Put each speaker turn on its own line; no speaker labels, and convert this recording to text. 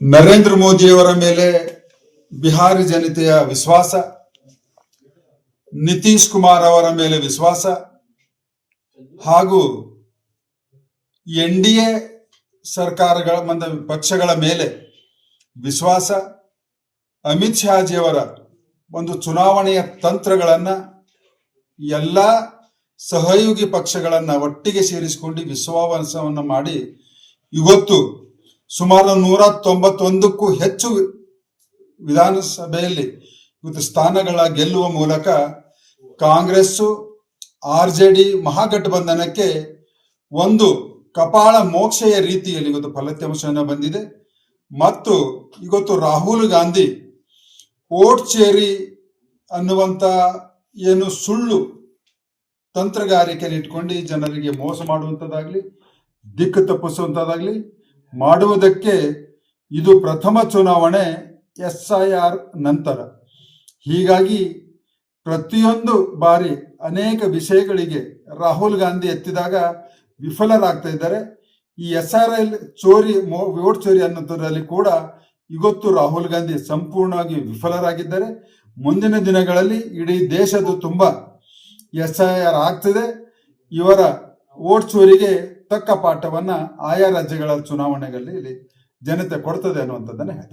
ನರೇಂದ್ರ ಮೋದಿಯವರ ಮೇಲೆ ಬಿಹಾರಿ ಜನತೆಯ ವಿಶ್ವಾಸ, ನಿತೀಶ್ ಕುಮಾರ್ ಅವರ ಮೇಲೆ ವಿಶ್ವಾಸ, ಹಾಗೂ ಎನ್ ಡಿ ಎ ಸರ್ಕಾರಗಳ ಮಂದ ಪಕ್ಷಗಳ ಮೇಲೆ ವಿಶ್ವಾಸ, ಅಮಿತ್ ಶಾಜಿಯವರ ಒಂದು ಚುನಾವಣೆಯ ತಂತ್ರಗಳನ್ನ ಎಲ್ಲ ಸಹಯೋಗಿ ಪಕ್ಷಗಳನ್ನ ಒಟ್ಟಿಗೆ ಸೇರಿಸಿಕೊಂಡು ವಿಶ್ವಾಸವನ್ನು ಮಾಡಿ ಇವತ್ತು ಸುಮಾರು ನೂರ ತೊಂಬತ್ತೊಂದಕ್ಕೂ ಹೆಚ್ಚು ವಿಧಾನಸಭೆಯಲ್ಲಿ ಇವತ್ತು ಸ್ಥಾನಗಳ ಗೆಲ್ಲುವ ಮೂಲಕ ಕಾಂಗ್ರೆಸ್ಸು, ಆರ್ ಜೆ ಡಿ, ಮಹಾಗಠಬಂಧನಕ್ಕೆ ಒಂದು ಕಪಾಳ ಮೋಕ್ಷೆಯ ರೀತಿಯಲ್ಲಿ ಇವತ್ತು ಫಲಿತಾಂಶನ ಬಂದಿದೆ. ಮತ್ತು ಇವತ್ತು ರಾಹುಲ್ ಗಾಂಧಿ ಓಟ್ ಚೇರಿ ಅನ್ನುವಂತ ಏನು ಸುಳ್ಳು ತಂತ್ರಗಾರಿಕೆಯನ್ನು ಇಟ್ಕೊಂಡು ಜನರಿಗೆ ಮೋಸ ಮಾಡುವಂಥದ್ದಾಗಲಿ ದಿಕ್ಕು ತಪ್ಪಿಸುವಂಥದ್ದಾಗ್ಲಿ ಮಾಡುವುದಕ್ಕೆ ಇದು ಪ್ರಥಮ ಚುನಾವಣೆ ಎಸ್ ಐ ಆರ್ ನಂತರ. ಹೀಗಾಗಿ ಪ್ರತಿಯೊಂದು ಬಾರಿ ಅನೇಕ ವಿಷಯಗಳಿಗೆ ರಾಹುಲ್ ಗಾಂಧಿ ಎತ್ತಿದಾಗ ವಿಫಲರಾಗ್ತಾ ಇದ್ದಾರೆ. ಈ ಎಸ್ ಆರ್ ಎಲ್ ಚೋರಿ ವೋಟ್ ಚೋರಿ ಅನ್ನೋದರಲ್ಲಿ ಕೂಡ ಇವತ್ತು ರಾಹುಲ್ ಗಾಂಧಿ ಸಂಪೂರ್ಣವಾಗಿ ವಿಫಲರಾಗಿದ್ದಾರೆ. ಮುಂದಿನ ದಿನಗಳಲ್ಲಿ ಇಡೀ ದೇಶದ ತುಂಬ ಎಸ್ ಐ ಆರ್ ಆಗ್ತದೆ. ಇವರ ಓಟ್ ಚೋರಿಗೆ ತಕ್ಕ ಪಾಠವನ್ನ ಆಯಾ ರಾಜ್ಯಗಳ ಚುನಾವಣೆಗಳಲ್ಲಿ ಇಲ್ಲಿ ಜನತೆ ಕೊಡ್ತದೆ ಅನ್ನುವಂಥದ್ದನ್ನ ಹೇಳ್ತಾರೆ.